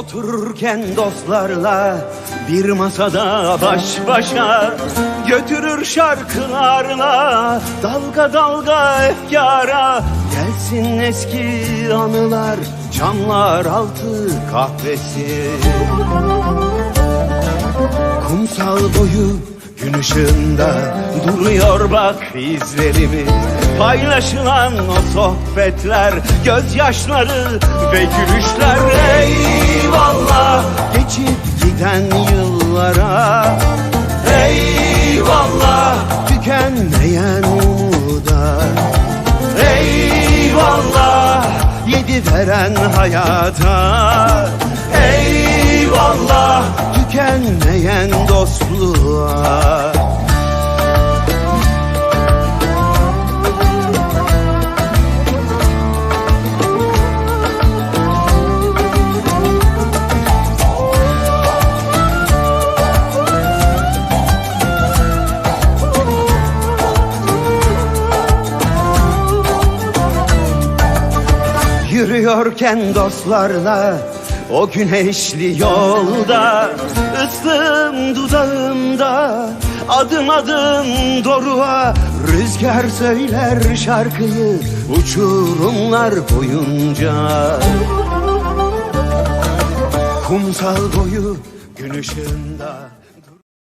Otururken dostlarla bir masada baş başa Götürür şarkılarla dalga dalga efkara Gelsin eski anılar camlar altı kahvesi. Kumsal boyu gün ışığında duruyor bak izlerimiz Paylaşılan o sohbetler, gözyaşları ve gülüşler Eyvallah. Geçip giden yıllara. Eyvallah. Tükenmeyen umuda. Eyvallah. Yedi veren hayata. Eyvallah. Tükenmeyen dostluğa Yürüyorken dostlarla o güneşli yolda ıslım dudağımda adım adım doruğa Rüzgar söyler şarkıyı uçurumlar boyunca. Kumsal boyu gün ışığında